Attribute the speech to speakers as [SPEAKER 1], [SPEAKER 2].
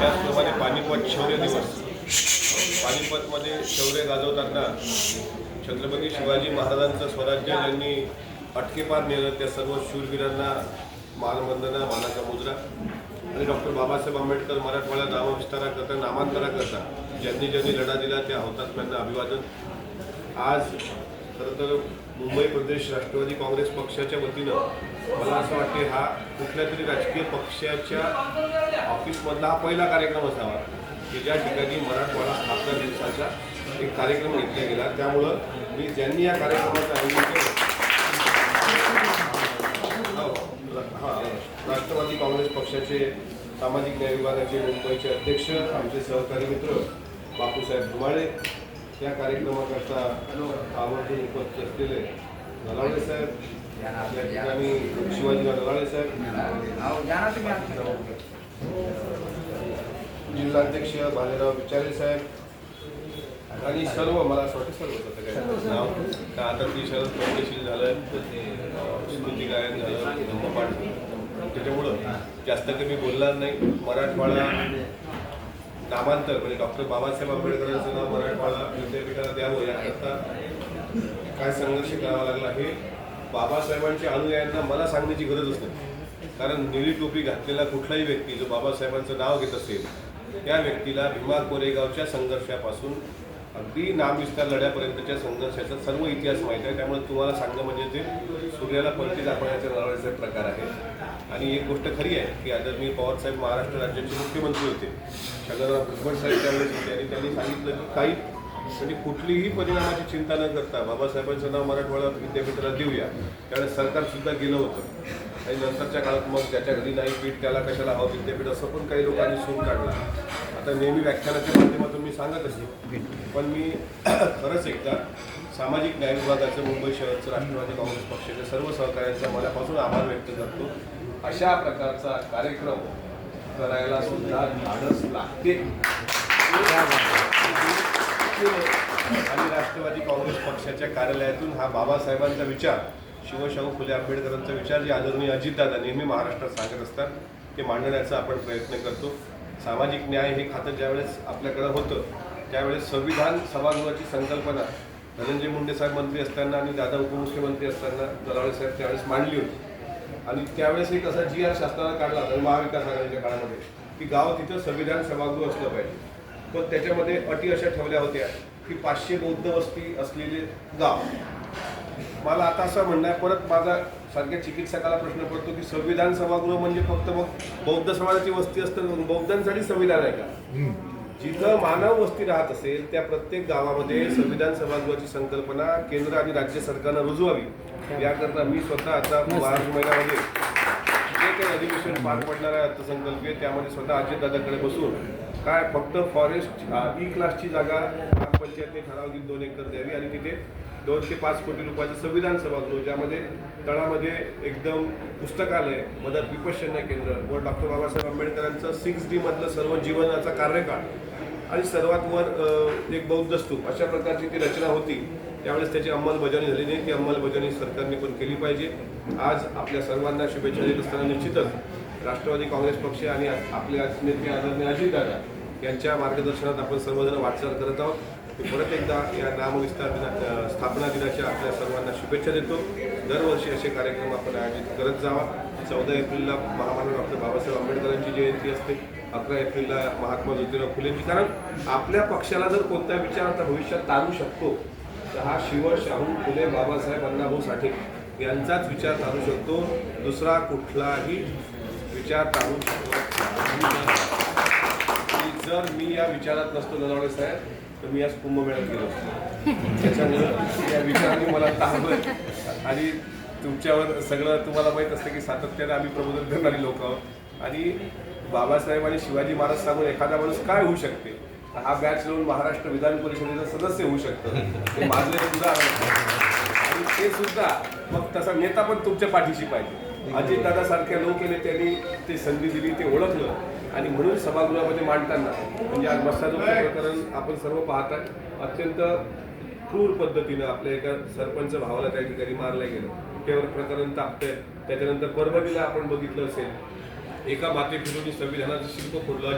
[SPEAKER 1] त्याचप्रमाणे पानिपत शौर्य दिवस. पानिपतमध्ये शौर्य गाजवताना छत्रपती शिवाजी महाराजांचं स्वराज्य ज्यांनी अटकेपार नेलं त्या सर्व शूरवीरांना मानवंदना मानाचा मुजरा आणि डॉक्टर बाबासाहेब आंबेडकर मराठवाडा नामविस्ताराकरता नामांतराकरता ज्यांनी ज्यांनी लढा दिला त्या हौतात्म्यांना अभिवादन. आज खरं तर मुंबई प्रदेश राष्ट्रवादी काँग्रेस पक्षाच्या वतीनं मला असं वाटते हा कुठल्या तरी राजकीय पक्षाच्या ऑफिसमधला हा पहिला कार्यक्रम असावा की ज्या ठिकाणी मराठवाडा स्थापना दिवसाचा एक कार्यक्रम घेतला गेला. त्यामुळं मी ज्यांनी या कार्यक्रमाचं आयोजन केलं हो, राष्ट्रवादी काँग्रेस पक्षाचे सामाजिक न्याय विभागाचे मुंबईचे अध्यक्ष आमचे सहकारी मित्र बापूसाहेब धुमाळे या कार्यक्रमाकरता आवर्जून उपस्थित असलेले नलावडे साहेब या ठिकाणी शिवाजीराव नलावडे साहेब जिल्हाध्यक्ष भालेराव विचारे साहेब आणि सर्व मला असं वाटतं सर्व होतं काय नाव का आता ती शरद पंतशील झालं स्मृती गायन झालं धम्मपाठ. त्याच्यामुळं जास्त कमी बोलणार नाही. मराठवाडा नामांतर म्हणजे डॉक्टर बाबासाहेब आंबेडकरांचं नाव मराठवाडा विद्यापीठाला द्यावं याकरता काय संघर्ष करावा लागला हे बाबासाहेबांच्या अनुयायांना मला सांगण्याची गरजच नाही कारण निळी टोपी घातलेला कुठलाही व्यक्ती जो बाबासाहेबांचं नाव घेत असेल त्या व्यक्तीला भीमा कोरेगावच्या संघर्षापासून अगदी नामविस्तार लढ्यापर्यंतच्या संघर्षाचा सर्व इतिहास माहीत आहे. त्यामुळे तुम्हाला सांगणं म्हणजे ते सूर्याला पलटी दाखवण्याचा नळाचे प्रकार आहे. आणि एक गोष्ट खरी आहे की आदरणीय पवारसाहेब महाराष्ट्र राज्याचे मुख्यमंत्री होते. छगनराव भुजबळ साहेब त्यावेळेस होते. आणि त्यांनी सांगितलं की काही म्हणजे कुठलीही परिणामाची चिंता न करता बाबासाहेबांचं नाव मराठवाडा विद्यापीठाला देऊया. त्यावेळेस सरकारसुद्धा गेलं होतं. आणि नंतरच्या काळात मग ज्याच्या घरी नाही पीठ त्याला कशाला हवं विद्यापीठ असं पण काही लोकांनी सोडून काढला. आता नेहमी व्याख्यानाच्या माध्यमातून मी सांगत असे. पण मी खरंच एकदा सामाजिक न्याय विभागाचं मुंबई शहरचं राष्ट्रवादी काँग्रेस पक्षाच्या सर्व सहकाऱ्यांचा मनापासून आभार व्यक्त करतो. अशा प्रकारचा कार्यक्रम करायला सुद्धा धाडस लागते. आणि राष्ट्रवादी काँग्रेस पक्षाच्या कार्यालयातून हा बाबासाहेबांचा विचार शिवशाहू फुले आंबेडकरांचा विचार जे आदरणीय अजितदादा नेहमी महाराष्ट्रात सांगत असतात ते मांडण्याचा आपण प्रयत्न करतो. सामाजिक न्याय हे खातं ज्यावेळेस आपल्याकडं होतं त्यावेळेस संविधान सभागृहाची संकल्पना धनंजय मुंडे साहेब मंत्री असताना आणि दादा उपमुख्यमंत्री असताना दलाळे साहेब त्यावेळेस मांडली होती. आणि त्यावेळेस एक असा जी आर शासनानं काढला होता महाविकास आघाडीच्या काळामध्ये की गाव तिथं संविधान सभागृह असलं पाहिजे. पण त्याच्यामध्ये अटी अशा ठेवल्या होत्या की पाचशे बौद्ध वस्ती असलेले गाव. मला आता असं म्हणणं आहे परत माझा सारख्या चिकित्सकाला प्रश्न पडतो की संविधान सभागृह म्हणजे फक्त मग बौद्ध समाजाची वस्ती असतं बौद्धांसाठी संविधान आहे का? जिथं मानव वस्ती राहत असेल त्या प्रत्येक गावामध्ये संविधान सभागृहाची संकल्पना केंद्र आणि राज्य सरकारनं रुजवावी. याकरता मी स्वतः आता मार्च महिन्यामध्ये जे काही अधिवेशन पार पडणार आहे अर्थसंकल्पीय त्यामध्ये स्वतः अजितदादाकडे बसून काय फक्त फॉरेस्ट ई क्लासची जागा ग्रामपंचायतने ठराव दोन एकर द्यावी आणि तिथे दोन ते पाच कोटी रुपयाचं संविधान सभागृह ज्यामध्ये तळामध्ये एकदम पुस्तकालय मदत विपश्यन्य केंद्र व डॉक्टर बाबासाहेब आंबेडकरांचं सिक्स डी मधलं सर्व जीवनाचा कार्यकाळ आणि सर्वात वर एक बौद्ध स्तूप अशा प्रकारची ती रचना होती. त्यावेळेस त्याची अंमलबजावणी झाली नाही. ती अंमलबजावणी सरकारने पण केली पाहिजे. आज आपल्या सर्वांना शुभेच्छा देत असताना निश्चितच राष्ट्रवादी काँग्रेस पक्ष आणि आपले नेते आदरणीय अजितदादा यांच्या मार्गदर्शनात आपण सर्वजण वाटचाल करत आहोत. मी परत एकदा या नामविस्तार दिना स्थापना दिनाच्या आपल्या सर्वांना शुभेच्छा देतो. दरवर्षी असे कार्यक्रम आपण आयोजित करत जावा. चौदा एप्रिलला महामानव डॉक्टर बाबासाहेब आंबेडकरांची जयंती असते. अकरा एप्रिलला महात्मा ज्योतिराव फुलेंची. कारण आपल्या पक्षाला जर कोणत्या विचार आता भविष्यात तारू शकतो तर हा शिव शाहू फुले बाबासाहेब अण्णाभाऊ साठे यांचाच विचार तारू शकतो. दुसरा कुठलाही विचार तारू शकतो. जर मी या विचारात नसतो नरवडे साहेब तर मी आज कुंभमेळ्यात गेलो असतो. त्याच्यामुळं या विचाराने मला ताणलं आणि तुमच्यावर सगळं तुम्हाला माहीत असतं की सातत्याने आम्ही प्रबोधन करणारी लोक आहोत. आणि बाबासाहेब आणि शिवाजी महाराज सांगून एखादा माणूस काय होऊ शकते? हा बॅच लावून महाराष्ट्र विधान परिषदेचं सदस्य होऊ शकतं. ते माझे सुद्धा आणि ते सुद्धा मग तसा नेता पण तुमच्या पाठीशी पाहिजे. अजितदादा सारख्या लोक त्यांनी ते संधी दिली ते ओळखलं. आणि म्हणून सभागृहामध्ये मांडताना म्हणजे आज मस्ताजोगचं प्रकरण आपण सर्व पाहताय अत्यंत क्रूर पद्धतीनं आपल्या एका सरपंच भावाला त्या ठिकाणी मारलं गेलं. त्यावर प्रकरण तापतंय त्याच्यानंतर परभणीला आपण बघितलं असेल. एका माते फिरून संविधानाचं शिल्प फोडलं.